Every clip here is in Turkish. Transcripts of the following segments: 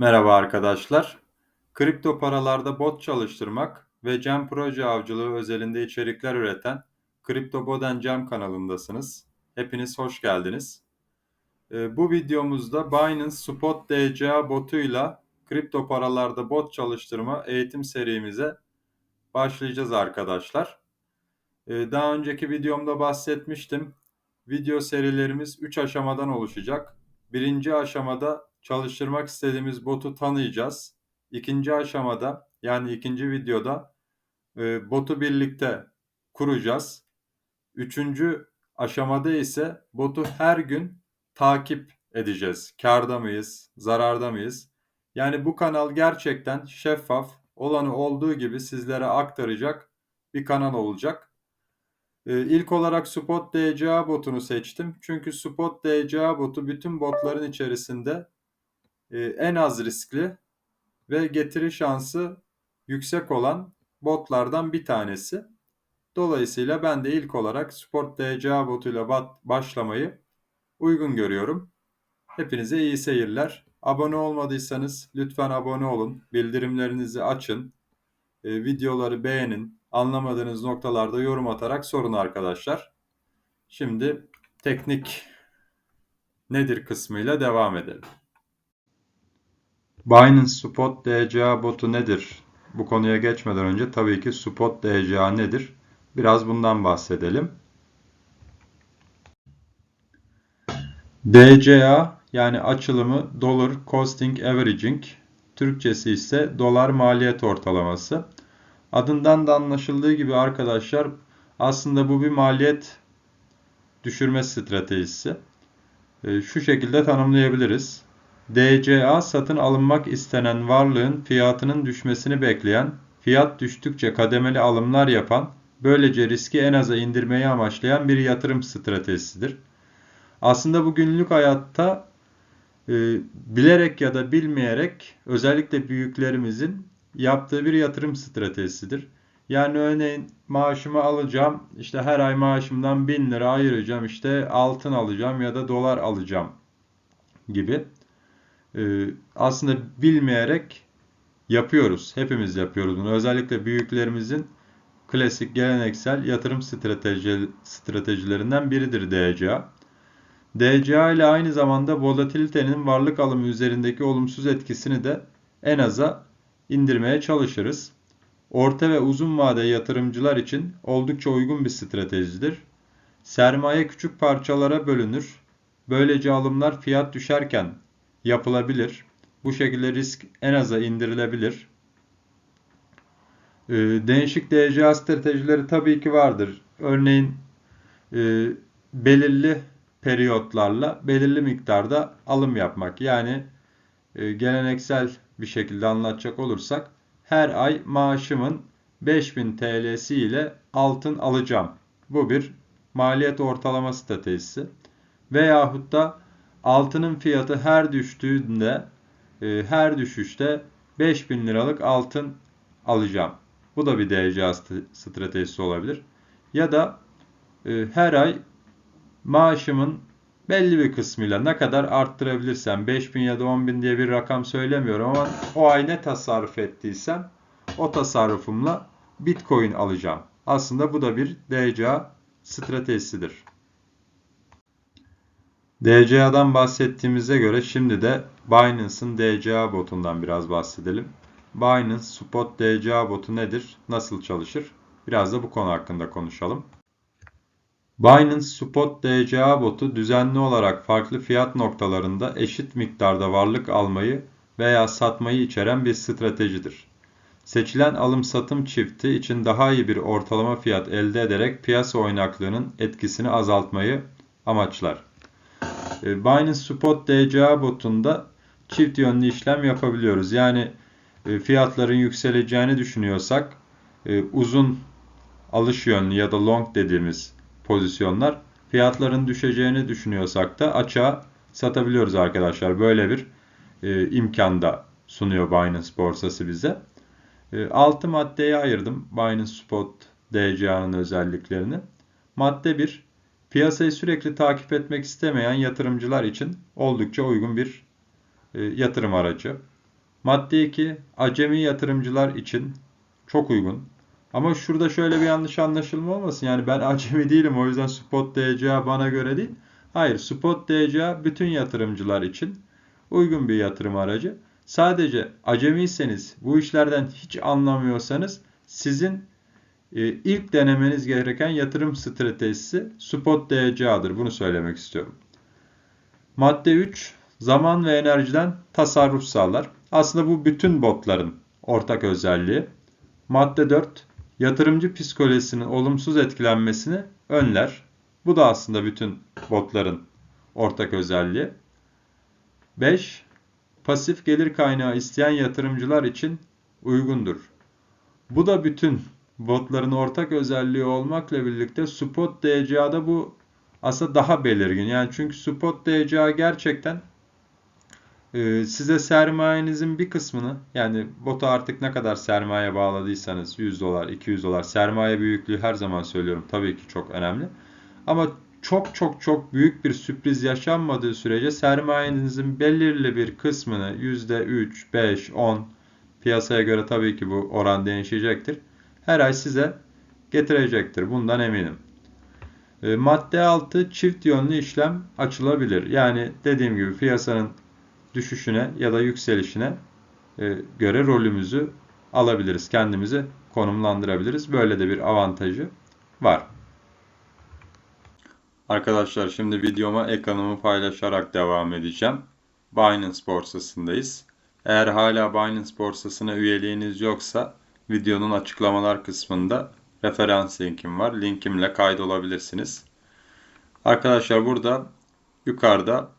Merhaba arkadaşlar. Kripto paralarda bot çalıştırmak ve Cem proje avcılığı özelinde içerikler üreten Kripto Boden Cem kanalındasınız. Hepiniz hoş geldiniz. Ee, bu videomuzda Binance Spot DCA botuyla kripto paralarda bot çalıştırma eğitim serimize başlayacağız arkadaşlar. Ee, daha önceki videomda bahsetmiştim. Video serilerimiz 3 aşamadan oluşacak. Birinci aşamada çalıştırmak istediğimiz botu tanıyacağız. İkinci aşamada yani ikinci videoda e, botu birlikte kuracağız. Üçüncü aşamada ise botu her gün takip edeceğiz. Karda mıyız, zararda mıyız? Yani bu kanal gerçekten şeffaf, olanı olduğu gibi sizlere aktaracak bir kanal olacak. Ee, ilk olarak Spot DCA botunu seçtim. Çünkü Spot DCA botu bütün botların içerisinde e, en az riskli ve getiri şansı yüksek olan botlardan bir tanesi. Dolayısıyla ben de ilk olarak Spot DCA botuyla başlamayı uygun görüyorum. Hepinize iyi seyirler. Abone olmadıysanız lütfen abone olun. Bildirimlerinizi açın. E, videoları beğenin. Anlamadığınız noktalarda yorum atarak sorun arkadaşlar. Şimdi teknik nedir kısmıyla devam edelim. Binance Spot DCA botu nedir? Bu konuya geçmeden önce tabii ki Spot DCA nedir? Biraz bundan bahsedelim. DCA yani açılımı Dollar Costing Averaging, Türkçesi ise dolar maliyet ortalaması. Adından da anlaşıldığı gibi arkadaşlar aslında bu bir maliyet düşürme stratejisi. Ee, şu şekilde tanımlayabiliriz. DCA satın alınmak istenen varlığın fiyatının düşmesini bekleyen, fiyat düştükçe kademeli alımlar yapan, böylece riski en aza indirmeyi amaçlayan bir yatırım stratejisidir. Aslında bu günlük hayatta e, bilerek ya da bilmeyerek özellikle büyüklerimizin yaptığı bir yatırım stratejisidir. Yani örneğin maaşımı alacağım, işte her ay maaşımdan 1000 lira ayıracağım, işte altın alacağım ya da dolar alacağım gibi. Ee, aslında bilmeyerek yapıyoruz. Hepimiz yapıyoruz bunu. Özellikle büyüklerimizin klasik geleneksel yatırım strateji, stratejilerinden biridir DCA. DCA ile aynı zamanda volatilitenin varlık alımı üzerindeki olumsuz etkisini de en aza indirmeye çalışırız. Orta ve uzun vade yatırımcılar için oldukça uygun bir stratejidir. Sermaye küçük parçalara bölünür. Böylece alımlar fiyat düşerken yapılabilir. Bu şekilde risk en aza indirilebilir. Ee, değişik DCA stratejileri tabii ki vardır. Örneğin e, belirli periyotlarla belirli miktarda alım yapmak. Yani e, geleneksel bir şekilde anlatacak olursak her ay maaşımın 5000 TL'si ile altın alacağım. Bu bir maliyet ortalama stratejisi. Veyahut da altının fiyatı her düştüğünde e, her düşüşte 5000 liralık altın alacağım. Bu da bir DCA stratejisi olabilir. Ya da e, her ay maaşımın belli bir kısmıyla ne kadar arttırabilirsem 5000 ya da 10000 diye bir rakam söylemiyorum ama o ay ne tasarruf ettiysem o tasarrufumla Bitcoin alacağım. Aslında bu da bir DCA stratejisidir. DCA'dan bahsettiğimize göre şimdi de Binance'ın DCA botundan biraz bahsedelim. Binance Spot DCA botu nedir? Nasıl çalışır? Biraz da bu konu hakkında konuşalım. Binance Spot DCA botu düzenli olarak farklı fiyat noktalarında eşit miktarda varlık almayı veya satmayı içeren bir stratejidir. Seçilen alım-satım çifti için daha iyi bir ortalama fiyat elde ederek piyasa oynaklığının etkisini azaltmayı amaçlar. E, Binance Spot DCA botunda çift yönlü işlem yapabiliyoruz. Yani e, fiyatların yükseleceğini düşünüyorsak e, uzun alış yönlü ya da long dediğimiz pozisyonlar. Fiyatların düşeceğini düşünüyorsak da açığa satabiliyoruz arkadaşlar. Böyle bir e, imkan da sunuyor Binance borsası bize. E, 6 maddeye ayırdım Binance Spot DCA'nın özelliklerini. Madde 1. Piyasayı sürekli takip etmek istemeyen yatırımcılar için oldukça uygun bir e, yatırım aracı. Madde 2 acemi yatırımcılar için çok uygun. Ama şurada şöyle bir yanlış anlaşılma olmasın. Yani ben acemi değilim o yüzden spot DCA bana göre değil. Hayır spot DCA bütün yatırımcılar için uygun bir yatırım aracı. Sadece acemiyseniz bu işlerden hiç anlamıyorsanız sizin ilk denemeniz gereken yatırım stratejisi spot DCA'dır. Bunu söylemek istiyorum. Madde 3 zaman ve enerjiden tasarruf sağlar. Aslında bu bütün botların ortak özelliği. Madde 4 yatırımcı psikolojisinin olumsuz etkilenmesini önler. Bu da aslında bütün botların ortak özelliği. 5 pasif gelir kaynağı isteyen yatırımcılar için uygundur. Bu da bütün botların ortak özelliği olmakla birlikte spot DCA'da bu aslında daha belirgin. Yani çünkü spot DCA gerçekten e, size sermayenizin bir kısmını yani bota artık ne kadar sermaye bağladıysanız 100 dolar, 200 dolar sermaye büyüklüğü her zaman söylüyorum tabii ki çok önemli. Ama çok çok çok büyük bir sürpriz yaşanmadığı sürece sermayenizin belirli bir kısmını %3, 5, 10 piyasaya göre tabii ki bu oran değişecektir. Her ay size getirecektir. Bundan eminim. E, madde 6 çift yönlü işlem açılabilir. Yani dediğim gibi piyasanın düşüşüne ya da yükselişine e, göre rolümüzü alabiliriz. Kendimizi konumlandırabiliriz. Böyle de bir avantajı var. Arkadaşlar şimdi videoma ekranımı paylaşarak devam edeceğim. Binance borsasındayız. Eğer hala Binance borsasına üyeliğiniz yoksa videonun açıklamalar kısmında referans linkim var. Linkimle kaydolabilirsiniz. Arkadaşlar burada yukarıda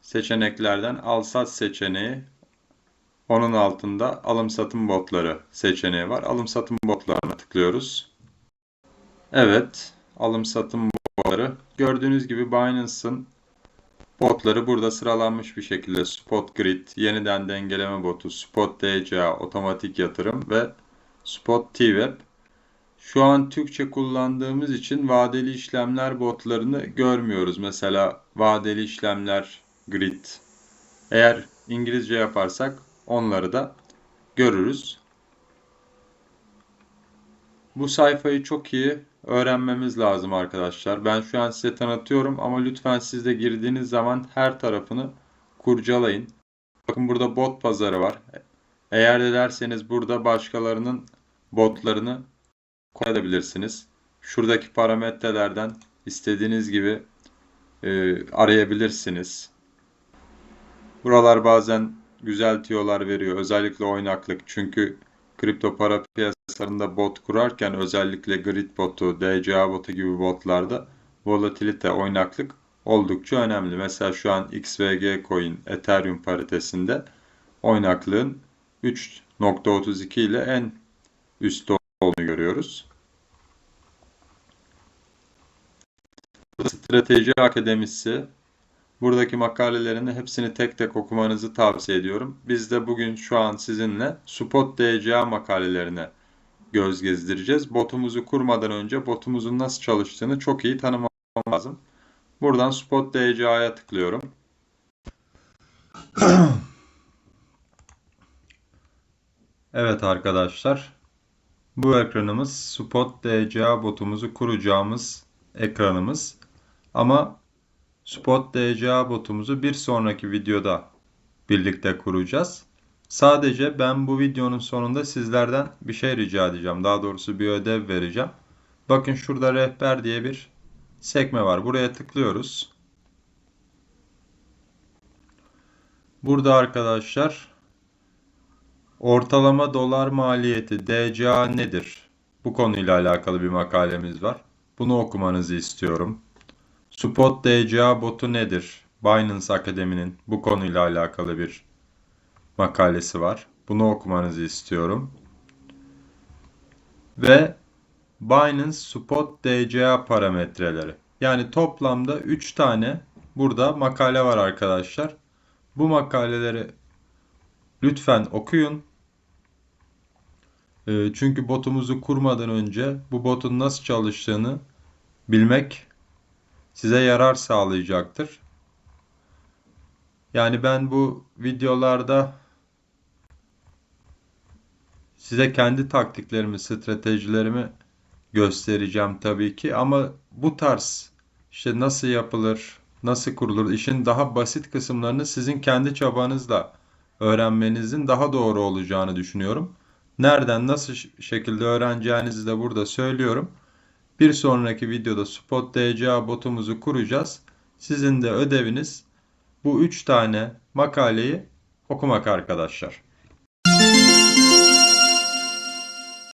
seçeneklerden al sat seçeneği onun altında alım satım botları seçeneği var. Alım satım botlarına tıklıyoruz. Evet, alım satım botları. Gördüğünüz gibi Binance'ın botları burada sıralanmış bir şekilde Spot Grid, yeniden dengeleme botu, Spot DCA, otomatik yatırım ve Spot TWeb. Şu an Türkçe kullandığımız için vadeli işlemler botlarını görmüyoruz. Mesela vadeli işlemler grid. Eğer İngilizce yaparsak onları da görürüz. Bu sayfayı çok iyi öğrenmemiz lazım arkadaşlar. Ben şu an size tanıtıyorum ama lütfen siz de girdiğiniz zaman her tarafını kurcalayın. Bakın burada bot pazarı var. Eğer dilerseniz burada başkalarının botlarını koyabilirsiniz. Şuradaki parametrelerden istediğiniz gibi e, arayabilirsiniz. Buralar bazen güzel tiyolar veriyor. Özellikle oynaklık. Çünkü kripto para piyasalarında bot kurarken özellikle grid botu, DCA botu gibi botlarda volatilite, oynaklık oldukça önemli. Mesela şu an XVG coin Ethereum paritesinde oynaklığın 3.32 ile en üstte olduğunu görüyoruz. Strateji Akademisi Buradaki makalelerini hepsini tek tek okumanızı tavsiye ediyorum. Biz de bugün şu an sizinle Spot DCA makalelerine göz gezdireceğiz. Botumuzu kurmadan önce botumuzun nasıl çalıştığını çok iyi tanımam lazım. Buradan Spot DCA'ya tıklıyorum. Evet arkadaşlar. Bu ekranımız Spot DCA botumuzu kuracağımız ekranımız. Ama Spot DCA botumuzu bir sonraki videoda birlikte kuracağız. Sadece ben bu videonun sonunda sizlerden bir şey rica edeceğim. Daha doğrusu bir ödev vereceğim. Bakın şurada rehber diye bir sekme var. Buraya tıklıyoruz. Burada arkadaşlar ortalama dolar maliyeti DCA nedir? Bu konuyla alakalı bir makalemiz var. Bunu okumanızı istiyorum. Spot DCA botu nedir? Binance Akademi'nin bu konuyla alakalı bir makalesi var. Bunu okumanızı istiyorum. Ve Binance Spot DCA parametreleri. Yani toplamda 3 tane burada makale var arkadaşlar. Bu makaleleri lütfen okuyun. Ee, çünkü botumuzu kurmadan önce bu botun nasıl çalıştığını bilmek size yarar sağlayacaktır. Yani ben bu videolarda Size kendi taktiklerimi, stratejilerimi göstereceğim tabii ki ama bu tarz işte nasıl yapılır, nasıl kurulur, işin daha basit kısımlarını sizin kendi çabanızla öğrenmenizin daha doğru olacağını düşünüyorum. Nereden, nasıl şekilde öğreneceğinizi de burada söylüyorum. Bir sonraki videoda Spot DCA botumuzu kuracağız. Sizin de ödeviniz bu üç tane makaleyi okumak arkadaşlar.